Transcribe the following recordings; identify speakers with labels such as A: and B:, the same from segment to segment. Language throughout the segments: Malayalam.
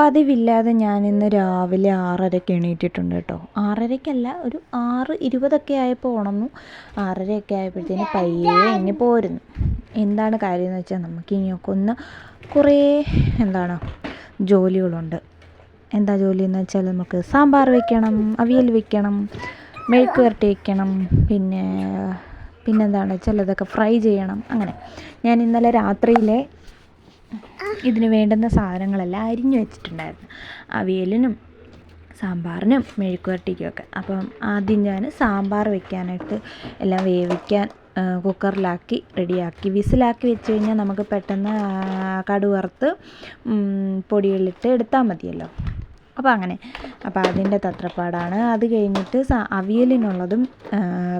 A: പതിവില്ലാതെ ഞാൻ ഇന്ന് രാവിലെ ആറരയ്ക്ക് എണീറ്റിട്ടുണ്ട് കേട്ടോ. ആറരയ്ക്കല്ല ഒരു ആറ് ഇരുപതൊക്കെ ആയപ്പോൾ ഉണർന്നു. ആറരയൊക്കെ ആയപ്പോഴത്തേന് പയ്യേ ഇങ്ങ് പോരുന്നു. എന്താണ് കാര്യം എന്ന് വെച്ചാൽ നമുക്ക് ഇനിയൊക്കെ ഒന്ന് കുറേ എന്താണ് ജോലികളുണ്ട്. എന്താ ജോലി എന്ന് വെച്ചാൽ നമുക്ക് സാമ്പാർ വെക്കണം അവിയൽ വെക്കണം മെഴുക്ക് വരട്ടി വെക്കണം പിന്നെ പിന്നെന്താണ് ചിലതൊക്കെ ഫ്രൈ ചെയ്യണം അങ്ങനെ. ഞാൻ ഇന്നലെ രാത്രിയിലെ ഇതിന് വേണ്ടുന്ന സാധനങ്ങളെല്ലാം അരിഞ്ഞു വെച്ചിട്ടുണ്ടായിരുന്നു. അവിയലിനും സാമ്പാറിനും മെഴുക്കുവരട്ടിക്കുമൊക്കെ അപ്പം ആദ്യം ഞാൻ സാമ്പാർ വെക്കാനായിട്ട് എല്ലാം വേവിക്കാൻ കുക്കറിലാക്കി റെഡിയാക്കി. വിസിലാക്കി വെച്ച് കഴിഞ്ഞാൽ നമുക്ക് പെട്ടെന്ന് കടുക് വറുത്ത് പൊടികളിട്ട് എടുത്താൽ മതിയല്ലോ. അപ്പോൾ അങ്ങനെ. അപ്പോൾ അതിന്റെ തത്രപ്പാടാണ്. അത് കഴിഞ്ഞിട്ട് അവിയലിനുള്ളതും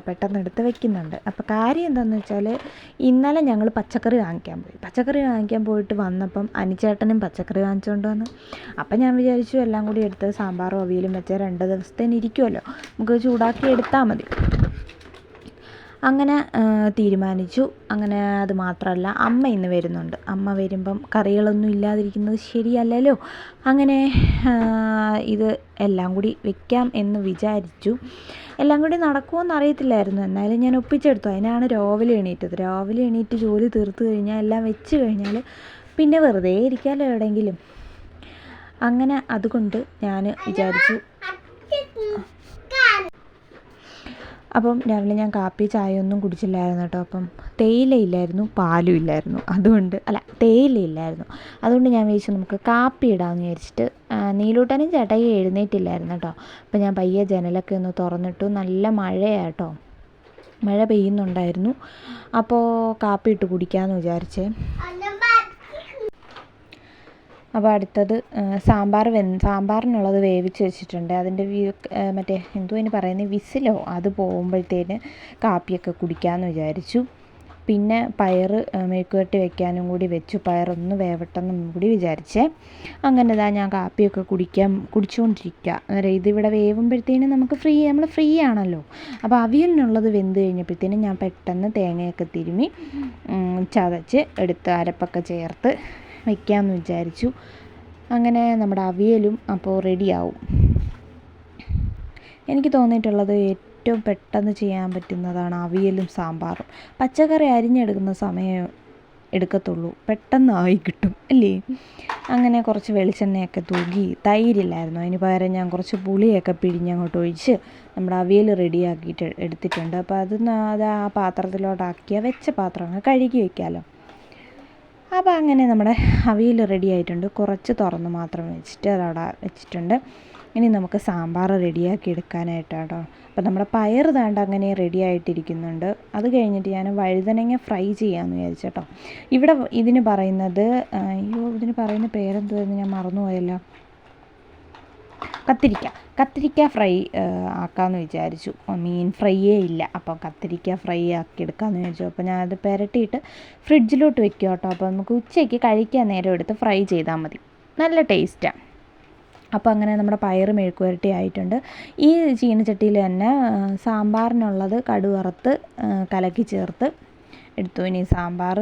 A: പെട്ടെന്ന് എടുത്ത് വെക്കുന്നുണ്ട്. അപ്പോൾ കാര്യം എന്താണെന്ന് വെച്ചാൽ ഇന്നലെ ഞങ്ങൾ പച്ചക്കറി വാങ്ങിക്കാൻ പോയി. പച്ചക്കറി വാങ്ങിക്കാൻ പോയിട്ട് വന്നപ്പം അനിച്ചേട്ടനും പച്ചക്കറി വാങ്ങിച്ചുകൊണ്ട് വന്നു. അപ്പം ഞാൻ വിചാരിച്ചു എല്ലാം കൂടി എടുത്ത് സാമ്പാറും അവിയലും വെച്ചാൽ രണ്ട് ദിവസത്തേന് ഇരിക്കുമല്ലോ നമുക്ക് ചൂടാക്കി എടുത്താൽ മതി. അങ്ങനെ തീരുമാനിച്ചു. അങ്ങനെ അത് മാത്രമല്ല അമ്മ ഇന്ന് വരുന്നുണ്ട്. അമ്മ വരുമ്പം കറികളൊന്നും ഇല്ലാതിരിക്കുന്നത് ശരിയല്ലല്ലോ. അങ്ങനെ ഇത് എല്ലാം കൂടി വെക്കാം എന്ന് വിചാരിച്ചു. എല്ലാം കൂടി നടക്കുമെന്ന് അറിയത്തില്ലായിരുന്നു എന്നാലും ഞാൻ ഒപ്പിച്ചെടുത്തു. അതിനാണ് രാവിലെ എണീറ്റത്. രാവിലെ എണീറ്റ് ജോലി തീർത്തു കഴിഞ്ഞാൽ എല്ലാം വെച്ച് കഴിഞ്ഞാൽ പിന്നെ വെറുതെ ഇരിക്കാമല്ലോ എവിടെയെങ്കിലും. അങ്ങനെ അതുകൊണ്ട് ഞാൻ വിചാരിച്ചു. അപ്പം രാവിലെ ഞാൻ കാപ്പി ചായ ഒന്നും കുടിച്ചില്ലായിരുന്നു കേട്ടോ. അപ്പം തേയില ഇല്ലായിരുന്നു പാലും ഇല്ലായിരുന്നു. അതുകൊണ്ട് അല്ല തേയില ഇല്ലായിരുന്നു. അതുകൊണ്ട് ഞാൻ വിചാരിച്ചു നമുക്ക് കാപ്പി ഇടാമെന്ന് വിചാരിച്ചിട്ട് നീലൂട്ടനും ചേട്ടായി എഴുന്നേറ്റില്ലായിരുന്നു കേട്ടോ. അപ്പം ഞാൻ പയ്യെ ജനലൊക്കെ ഒന്ന് തുറന്നിട്ടു നല്ല മഴയാട്ടോ മഴ പെയ്യുന്നുണ്ടായിരുന്നു. അപ്പോൾ കാപ്പി ഇട്ട് കുടിക്കാമെന്ന് വിചാരിച്ചേ. അപ്പോൾ അടുത്തത് സാമ്പാർ വെ സാമ്പാറിനുള്ളത് വേവിച്ച് വെച്ചിട്ടുണ്ട്. അതിന്റെ മറ്റേ എന്തോ അതിന് പറയുന്നത് വിസിലോ അത് പോകുമ്പോഴത്തേന് കാപ്പിയൊക്കെ കുടിക്കാമെന്ന് വിചാരിച്ചു. പിന്നെ പയർ മെഴുക്കുവരട്ടി വെക്കാനും കൂടി വെച്ചു. പയറൊന്ന് വേവട്ടെന്നും കൂടി വിചാരിച്ചേ. അങ്ങനെ ഇതാ ഞാൻ കാപ്പിയൊക്കെ കുടിക്കാൻ കുടിച്ചുകൊണ്ടിരിക്കുക. അന്നേരം ഇതിവിടെ വേവുമ്പോഴത്തേനും നമുക്ക് ഫ്രീ നമ്മൾ ഫ്രീ ആണല്ലോ. അപ്പോൾ അവിയലിനുള്ളത് വെന്ത് കഴിഞ്ഞപ്പോഴത്തേനും ഞാൻ പെട്ടെന്ന് തേങ്ങയൊക്കെ തിരുമ്മി ചതച്ച് എടുത്ത് അരപ്പൊക്കെ ചേർത്ത് വയ്ക്കാമെന്ന് വിചാരിച്ചു. അങ്ങനെ നമ്മുടെ അവിയലും അപ്പോൾ റെഡിയാവും. എനിക്ക് തോന്നിയിട്ടുള്ളത് ഏറ്റവും പെട്ടെന്ന് ചെയ്യാൻ പറ്റുന്നതാണ് അവിയലും സാമ്പാറും. പച്ചക്കറി അരിഞ്ഞെടുക്കുന്ന സമയം എടുക്കത്തുള്ളൂ. പെട്ടെന്ന് ആയി കിട്ടും അല്ലേ? അങ്ങനെ കുറച്ച് വെളിച്ചെണ്ണയൊക്കെ തൂകി തൈരില്ലായിരുന്നു. അതിന് പകരം ഞാൻ കുറച്ച് പുളിയൊക്കെ പിഴിഞ്ഞങ്ങോട്ട് ഒഴിച്ച് നമ്മുടെ അവിയൽ റെഡിയാക്കിയിട്ട് എടുത്തിട്ടുണ്ട്. അപ്പോൾ അത് അത് ആ പാത്രത്തിലോട്ടാക്കിയാൽ വെച്ച പാത്രം അങ്ങ് കഴുകി വയ്ക്കാമല്ലോ അപ്പോൾ അങ്ങനെ നമ്മുടെ അവിയൽ റെഡി ആയിട്ടുണ്ട്. കുറച്ച് തുറന്ന് മാത്രം വെച്ചിട്ട് അതവിടെ വെച്ചിട്ടുണ്ട്. ഇനി നമുക്ക് സാമ്പാർ റെഡിയാക്കി എടുക്കാനായിട്ട് കേട്ടോ. അപ്പോൾ നമ്മുടെ പയർ താണ്ട് അങ്ങനെ റെഡി ആയിട്ടിരിക്കുന്നുണ്ട്. അത് കഴിഞ്ഞിട്ട് ഞാൻ വഴുതനങ്ങ ഫ്രൈ ചെയ്യാമെന്ന് വിചാരിച്ചു കേട്ടോ. ഇവിടെ ഇതിന് പറയുന്നത് അയ്യോ ഇതിന് പറയുന്ന പേരെന്തുവായിരുന്നു ഞാൻ മറന്നുപോയല്ലോ. കത്തിരിക്ക. കത്തിരിക്ക ഫ്രൈ ആക്കാമെന്ന് വിചാരിച്ചു. മീൻ ഫ്രൈയേ ഇല്ല. അപ്പോൾ കത്തിരിക്ക ഫ്രൈ ആക്കി എടുക്കാമെന്ന് വിചാരിച്ചു. അപ്പോൾ ഞാനത് പുരട്ടിയിട്ട് ഫ്രിഡ്ജിലോട്ട് വെക്കുക കേട്ടോ. അപ്പോൾ നമുക്ക് ഉച്ചയ്ക്ക് കഴിക്കാൻ നേരം എടുത്ത് ഫ്രൈ ചെയ്താൽ മതി. നല്ല ടേസ്റ്റാണ് അപ്പോൾ അങ്ങനെ നമ്മുടെ പയർ മെഴുക്ക് പുരട്ടി ആയിട്ടുണ്ട്. ഈ ചീനച്ചട്ടിയിൽ തന്നെ സാമ്പാറിനുള്ളത് കടുവറുത്ത് കലക്കി ചേർത്ത് എടുത്തു. ഇനി സാമ്പാർ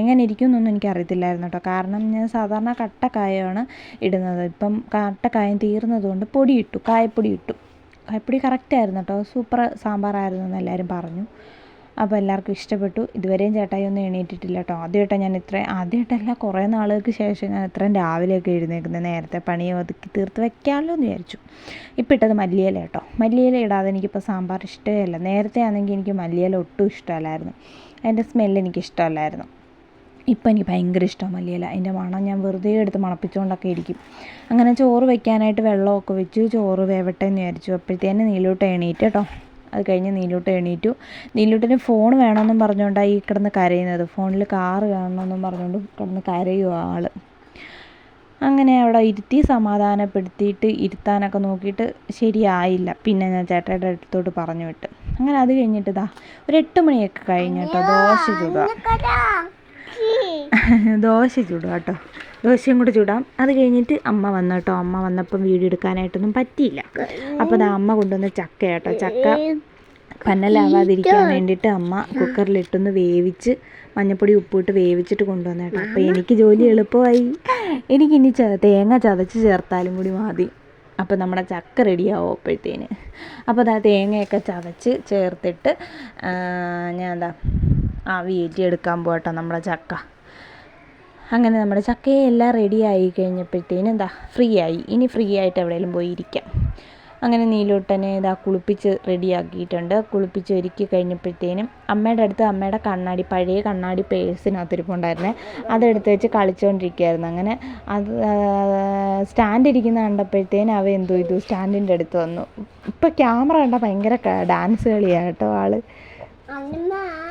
A: എങ്ങനെ ഇരിക്കും എന്നൊന്നും എനിക്ക് അറിയത്തില്ലായിരുന്നു കേട്ടോ. കാരണം ഞാൻ സാധാരണ കട്ടക്കായാണ് ഇടുന്നത്. ഇപ്പം കട്ടക്കായം തീർന്നതുകൊണ്ട് പൊടി ഇട്ടു കായപ്പൊടി ഇട്ടു കായപ്പൊടി കറക്റ്റായിരുന്നു കേട്ടോ. സൂപ്പർ സാമ്പാറായിരുന്നു എന്ന് എല്ലാവരും പറഞ്ഞു. അപ്പോൾ എല്ലാവർക്കും ഇഷ്ടപ്പെട്ടു. ഇതുവരെയും ചേട്ടായി ഒന്നും എണീറ്റിട്ടില്ല കേട്ടോ. ആദ്യമായിട്ടാണ് ഞാൻ ഇത്രയും ആദ്യമായിട്ടല്ല കുറേ നാളുകൾക്ക് ശേഷം ഞാൻ ഇത്രയും രാവിലെയൊക്കെ എഴുന്നേക്കുന്നത് നേരത്തെ പണി ഒതുക്കി തീർത്ത് വെക്കാമല്ലോ എന്ന് വിചാരിച്ചു. ഇപ്പം ഇട്ടത് മല്ലിയില കേട്ടോ. മല്ലിയില ഇടാതെ എനിക്കിപ്പോൾ സാമ്പാർ ഇഷ്ടമേ നേരത്തെ ആണെങ്കിൽ എനിക്ക് മല്ലിയില ഒട്ടും ഇഷ്ടമല്ലായിരുന്നു. അതിന്റെ സ്മെല്ല് എനിക്കിഷ്ടമല്ലായിരുന്നു. ഇപ്പം എനിക്ക് ഭയങ്കര ഇഷ്ടമാണ് മല്ലിയില. അതിന്റെ മണം ഞാൻ വെറുതെ എടുത്ത് മണപ്പിച്ചുകൊണ്ടൊക്കെ ഇരിക്കും. അങ്ങനെ ചോറ് വെക്കാനായിട്ട് വെള്ളമൊക്കെ വെച്ചു. ചോറ് വേവട്ടെ എന്ന് വിചാരിച്ചു. അപ്പോഴത്തേന് നീലോട്ട് എണീറ്റ് കേട്ടോ. അത് കഴിഞ്ഞ് നീലൂട്ട് എണീറ്റു. നീലൂട്ടിന് ഫോൺ വേണമെന്നും പറഞ്ഞുകൊണ്ടാണ് ഈ കിടന്ന് കരയുന്നത്. ഫോണിൽ കാറ് കാണണമെന്നും പറഞ്ഞുകൊണ്ട് കിടന്ന് കരയുക ആൾ അങ്ങനെ അവിടെ ഇരുത്തി സമാധാനപ്പെടുത്തിയിട്ട് ഇരുത്താനൊക്കെ നോക്കിയിട്ട് ശരിയായില്ല. പിന്നെ ഞാൻ ചേട്ടയുടെ അടുത്തോട്ട് പറഞ്ഞു വിട്ട്. അങ്ങനെ അത് കഴിഞ്ഞിട്ട് ഇതാ ഒരു എട്ട് മണിയൊക്കെ കഴിഞ്ഞ് കേട്ടോ ദോശ ചൂടുക. ദോശ ചൂടുക കേട്ടോ. ദോശയും കൂടെ ചൂടാം. അത് കഴിഞ്ഞിട്ട് അമ്മ വന്നു കേട്ടോ. അമ്മ വന്നപ്പം വീഡിയോ എടുക്കാനായിട്ടൊന്നും പറ്റിയില്ല. അപ്പോൾ അത് അമ്മ കൊണ്ടുവന്ന ചക്ക കേട്ടോ. ചക്ക പന്നലാവാതിരിക്കാൻ വേണ്ടിയിട്ട് അമ്മ കുക്കറിലിട്ടൊന്ന് വേവിച്ച് മഞ്ഞപ്പൊടി ഉപ്പിട്ട് വേവിച്ചിട്ട് കൊണ്ടുവന്നേട്ടോ അപ്പോൾ എനിക്ക് ജോലി എളുപ്പമായി. എനിക്കിനി ച തേങ്ങ ചതച്ച് ചേർത്താലും കൂടി മതി. അപ്പോൾ നമ്മുടെ ചക്ക റെഡിയാവും അപ്പോഴത്തേന്. അപ്പോൾ അതാ തേങ്ങയൊക്കെ ചതച്ച് ചേർത്തിട്ട് ഞാൻ എന്താ ആവി എടുക്കാൻ പോകട്ടോ നമ്മുടെ ചക്ക. അങ്ങനെ നമ്മുടെ ചക്കയെല്ലാം റെഡി ആയി കഴിഞ്ഞപ്പോഴത്തേനും എന്താ ഫ്രീ ആയി. ഇനി ഫ്രീ ആയിട്ട് എവിടെയെങ്കിലും പോയി ഇരിക്കാം. അങ്ങനെ നീലൂട്ടനെ ഇതാ കുളിപ്പിച്ച് റെഡിയാക്കിയിട്ടുണ്ട്. കുളിപ്പിച്ച് ഒരുക്കി കഴിഞ്ഞപ്പോഴത്തേനും അമ്മയുടെ അടുത്ത് അമ്മയുടെ കണ്ണാടി പഴയ കണ്ണാടി പേഴ്സിനകത്ത് ഇരിപ്പുണ്ടായിരുന്നേ അതെടുത്ത് വെച്ച് കളിച്ചുകൊണ്ടിരിക്കുകയായിരുന്നു അങ്ങനെ അത് സ്റ്റാൻഡ് ഇരിക്കുന്ന കണ്ടപ്പോഴത്തേനും അവ എന്തോ ചെയ്തു. സ്റ്റാൻഡിന്റെ അടുത്ത് വന്നു. ഇപ്പം ക്യാമറ കണ്ട ഭയങ്കര ഡാൻസ് കളിയാണ് കേട്ടോ ആൾ.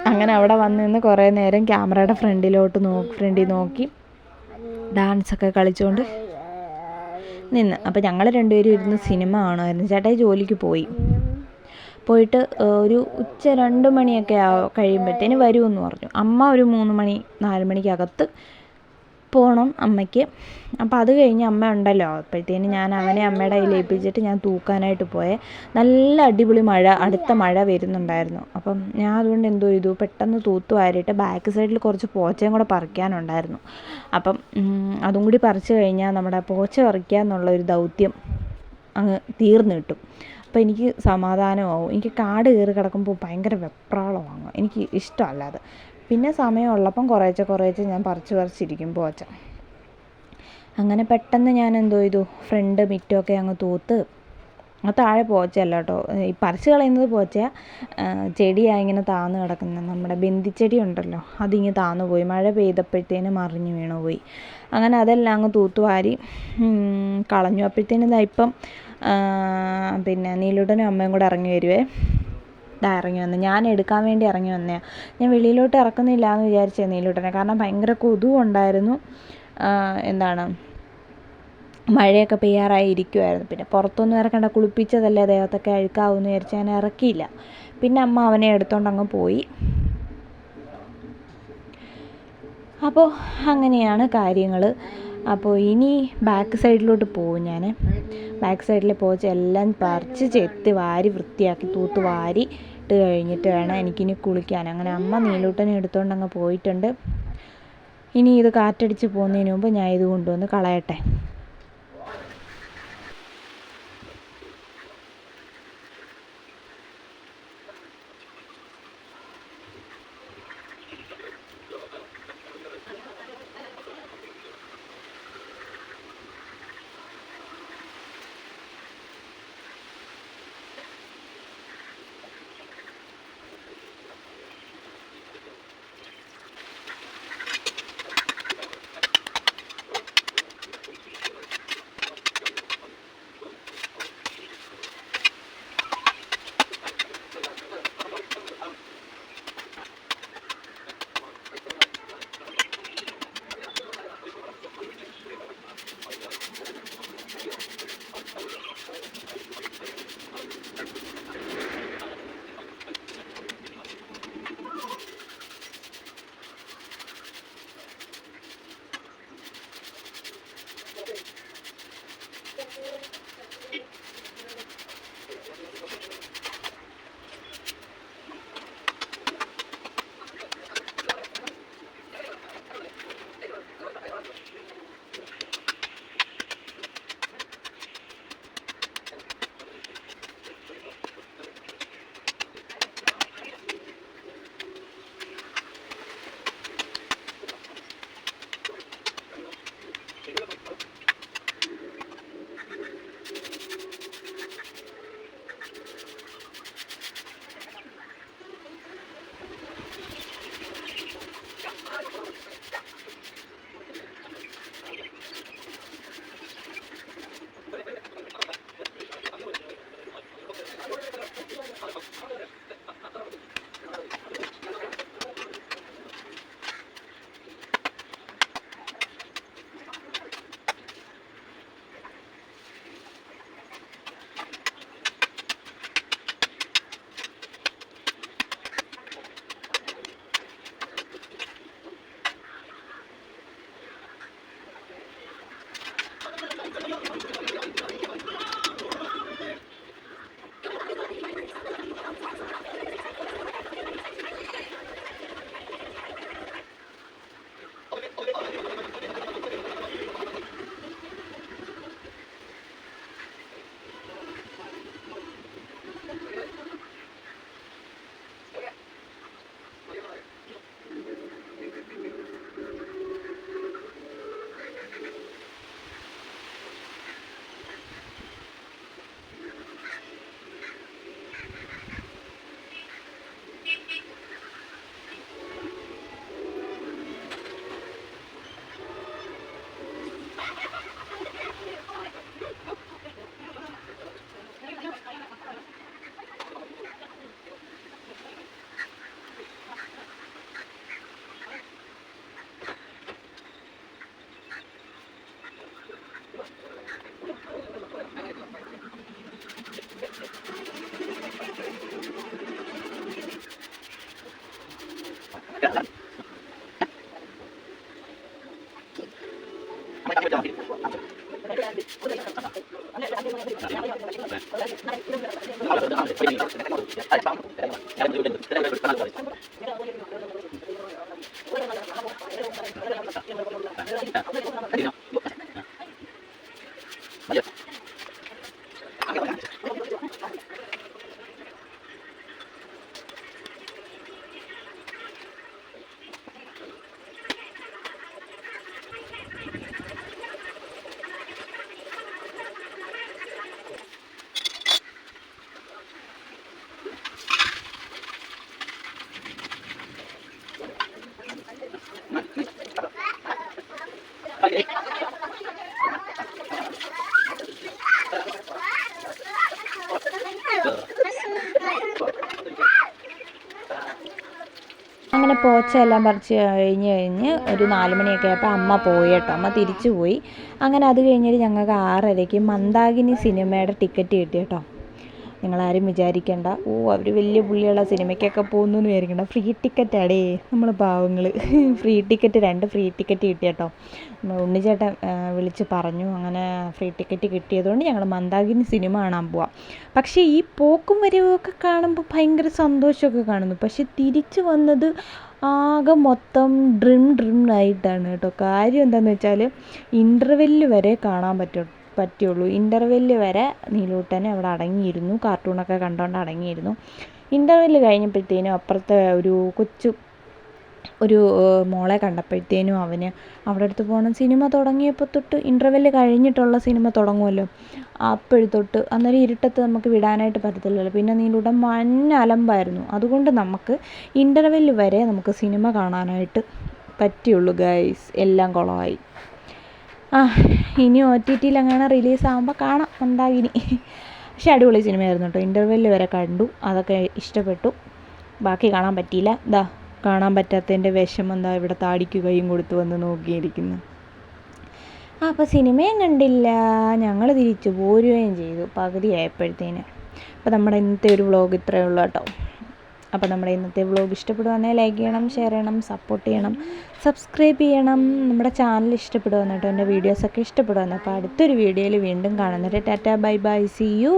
A: അങ്ങനെ അവിടെ വന്ന് നിന്ന് കുറേ നേരം ക്യാമറയുടെ ഫ്രണ്ടിലോട്ട് നോ ഫ്രണ്ടിൽ നോക്കി ഡാൻസൊക്കെ കളിച്ചുകൊണ്ട് നിന്ന്. അപ്പോൾ ഞങ്ങൾ രണ്ടുപേരും ഇരുന്ന് സിനിമ കാണുമായിരുന്നു. ചേട്ടായി ജോലിക്ക് പോയി. പോയിട്ട് ഒരു ഉച്ച രണ്ട് മണിയൊക്കെ കഴിയുമ്പോഴത്തേന് വരുമെന്ന് പറഞ്ഞു. അമ്മ ഒരു മൂന്ന് മണി നാല് മണിക്കകത്ത് പോകണം അമ്മയ്ക്ക്. അപ്പോൾ അത് കഴിഞ്ഞ് അമ്മ ഉണ്ടല്ലോ. അപ്പോഴത്തേന് ഞാൻ അവനെ അമ്മയുടെ കയ്യിൽ ഏൽപ്പിച്ചിട്ട് ഞാൻ തൂക്കാനായിട്ട് പോയേ. നല്ല അടിപൊളി മഴ അടുത്ത മഴ വരുന്നുണ്ടായിരുന്നു. അപ്പം ഞാൻ അതുകൊണ്ട് എന്തോ ചെയ്തു പെട്ടെന്ന് തൂത്ത് വാരിയിട്ട് ബാക്ക് സൈഡിൽ കുറച്ച് പോച്ചയും കൂടെ പറിക്കാനുണ്ടായിരുന്നു. അപ്പം അതും കൂടി പറിച്ചു കഴിഞ്ഞാൽ നമ്മുടെ പോച്ച പറിക്കുക എന്നുള്ള ഒരു ദൗത്യം അങ്ങ് തീർന്നു കിട്ടും. അപ്പോൾ എനിക്ക് സമാധാനമാവും. എനിക്ക് കാട് കയറി കിടക്കുമ്പോൾ ഭയങ്കര വെപ്രാളമാണ് എനിക്ക് ഇഷ്ടമല്ല അത് പിന്നെ സമയമുള്ളപ്പം കുറേശ്ശെ കുറേശ്ശെ ഞാൻ പറിച്ച് പറിച്ചിരിക്കും പോച്ച അങ്ങനെ പെട്ടെന്ന് ഞാൻ എന്തോ ചെയ്തു ഫ്രണ്ട് മിറ്റൊക്കെ അങ്ങ് തൂത്ത് താഴെ പോച്ചയല്ല കേട്ടോ ഈ പറിച്ച് കളയുന്നത് പോച്ച ചെടിയാണ് ഇങ്ങനെ താന്ന് കിടക്കുന്നത് നമ്മുടെ ബന്ദിച്ചെടി ഉണ്ടല്ലോ അതിങ്ങ് താന്നു പോയി മഴ പെയ്തപ്പോഴത്തേന് മറിഞ്ഞു വീണു പോയി. അങ്ങനെ അതെല്ലാം അങ്ങ് തൂത്തുവാരി കളഞ്ഞു. അപ്പോഴത്തേനും ഇതാ ഇപ്പം പിന്നെ നീലുടനും അമ്മയും കൂടെ ഇറങ്ങി വരുവേ. ഇതാ ഇറങ്ങി വന്നു. ഞാൻ എടുക്കാൻ വേണ്ടി ഇറങ്ങി വന്നതാണ് ഞാൻ വെളിയിലോട്ട് ഇറക്കുന്നില്ല എന്ന് വിചാരിച്ചേ നീലൂട്ടനെ കാരണം ഭയങ്കര കൊതുവും ഉണ്ടായിരുന്നു. എന്താണ്? മഴയൊക്കെ പെയ്യാറായി ഇരിക്കുമായിരുന്നു പിന്നെ പുറത്തൊന്നും ഇറക്കണ്ട. കുളിപ്പിച്ചതല്ലേ ദേഹത്തൊക്കെ അഴുക്കാവുമെന്ന് വിചാരിച്ച് ഞാൻ ഇറക്കിയില്ല. പിന്നെ അമ്മ അവനെ എടുത്തോണ്ട് അങ്ങ് പോയി. അപ്പോൾ അങ്ങനെയാണ് കാര്യങ്ങൾ അപ്പോൾ ഇനി ബാക്ക് സൈഡിലോട്ട് പോകും ഞാൻ ബാക്ക് സൈഡിൽ പോച്ച് എല്ലാം പറിച്ച് ചെത്തി വാരി വൃത്തിയാക്കി തൂത്ത് വാരി ഇട്ട് കഴിഞ്ഞിട്ട് വേണം എനിക്കിനി കുളിക്കാൻ. അങ്ങനെ അമ്മ നീലൂട്ടനെ എടുത്തുകൊണ്ട് പോയിട്ടുണ്ട്. ഇനി ഇത് കാറ്റടിച്ച് പോകുന്നതിന് മുമ്പ് ഞാൻ ഇത് കൊണ്ടുവന്ന് കളയട്ടെ. Thank you. അങ്ങനെ പോച്ചയെല്ലാം പറിച്ച് കഴിഞ്ഞ് കഴിഞ്ഞ് ഒരു നാല് മണിയൊക്കെ ആയപ്പോൾ അമ്മ പോയി കേട്ടോ. അമ്മ തിരിച്ചു പോയി. അങ്ങനെ അത് കഴിഞ്ഞിട്ട് ഞങ്ങൾക്ക് ആറരയ്ക്ക് മന്ദാകിനി സിനിമയുടെ ടിക്കറ്റ് കിട്ടി കേട്ടോ. നിങ്ങളാരും വിചാരിക്കേണ്ട. ഓ അവർ വലിയ പുള്ളിയുള്ള സിനിമയ്ക്കൊക്കെ പോകുന്നു എന്ന് വിചാരിക്കണ്ട ഫ്രീ ടിക്കറ്റാടേ നമ്മൾ പാവങ്ങൾ ഫ്രീ ടിക്കറ്റ് രണ്ട് ഫ്രീ ടിക്കറ്റ് കിട്ടി കേട്ടോ ഉണ്ണിച്ചേട്ടൻ വിളിച്ച് പറഞ്ഞു. അങ്ങനെ ഫ്രീ ടിക്കറ്റ് കിട്ടിയതുകൊണ്ട് ഞങ്ങൾ മന്ദാകിനി സിനിമ കാണാൻ പോവാം. പക്ഷേ ഈ പോക്കും വരവൊക്കെ കാണുമ്പോൾ ഭയങ്കര സന്തോഷമൊക്കെ കാണുന്നു. പക്ഷെ തിരിച്ചു വന്നത് ആകെ മൊത്തം ഡ്രിം ഡ്രിം ആയിട്ടാണ് കേട്ടോ. കാര്യം എന്താണെന്ന് വെച്ചാൽ ഇന്റർവെല്ല് വരെ കാണാൻ പറ്റും. പറ്റുള്ളൂ ഇന്റർവെല്ല് വരെ നീലൂട്ടൻ അവിടെ അടങ്ങിയിരുന്നു. കാർട്ടൂണൊക്കെ കണ്ടുകൊണ്ട് അടങ്ങിയിരുന്നു. ഇന്റർവെല്ല് കഴിഞ്ഞപ്പോഴത്തേനും അപ്പുറത്തെ ഒരു കൊച്ചു ഒരു മോളെ കണ്ടപ്പോഴത്തേനും അവന് അവിടെ അടുത്ത് പോകണം സിനിമ തുടങ്ങിയപ്പോൾ തൊട്ട് ഇന്റർവെല്ല് കഴിഞ്ഞിട്ടുള്ള സിനിമ തുടങ്ങുമല്ലോ അപ്പോഴത്തൊട്ട് അന്നേരം ഇരുട്ടത്ത് നമുക്ക് വിടാനായിട്ട് പറ്റത്തില്ലല്ലോ. പിന്നെ നീലൂട്ടൻ മൻ അലമ്പായിരുന്നു. അതുകൊണ്ട് നമുക്ക് ഇന്റർവെല്ല് വരെ നമുക്ക് സിനിമ കാണാനായിട്ട് പറ്റിയുള്ളൂ ഗൈസ് എല്ലാം കുളമായി. ഇനി ഒ ടി ടിയിൽ അങ്ങനെ റിലീസാകുമ്പോൾ കാണാം കാണാം ഇനി. പക്ഷെ അടിപൊളി സിനിമയായിരുന്നു കേട്ടോ ഇന്റർവെല്ല് വരെ കണ്ടു അതൊക്കെ ഇഷ്ടപ്പെട്ടു. ബാക്കി കാണാൻ പറ്റിയില്ല. ദാ കാണാൻ പറ്റാത്തതിന്റെ വിഷമം എന്താ ഇവിടെ താടിക്ക് കൈയും കൊടുത്ത് വന്ന് നോക്കിയിരിക്കുന്നു. അപ്പോൾ സിനിമയും കണ്ടില്ല. ഞങ്ങൾ തിരിച്ചു പോരുകയും ചെയ്തു പകുതി ആയപ്പോഴത്തേന്. അപ്പോൾ നമ്മുടെ ഇന്നത്തെ ഒരു വ്ളോഗ് ഇത്രയേ ഉള്ളൂ കേട്ടോ. അപ്പോൾ നമ്മുടെ ഇന്നത്തെ വ്ളോഗ് ഇഷ്ടപ്പെടുവാണെങ്കിൽ ലൈക്ക് ചെയ്യണം ഷെയർ ചെയ്യണം സപ്പോർട്ട് ചെയ്യണം സബ്സ്ക്രൈബ് ചെയ്യണം. നമ്മുടെ ചാനൽ ഇഷ്ടപ്പെടുവാന്ന് കേട്ടോ എന്റെ വീഡിയോസൊക്കെ ഇഷ്ടപ്പെടുവാന്ന് അപ്പോൾ അടുത്തൊരു വീഡിയോയിൽ വീണ്ടും കാണുന്നവരെ tata bye bye see you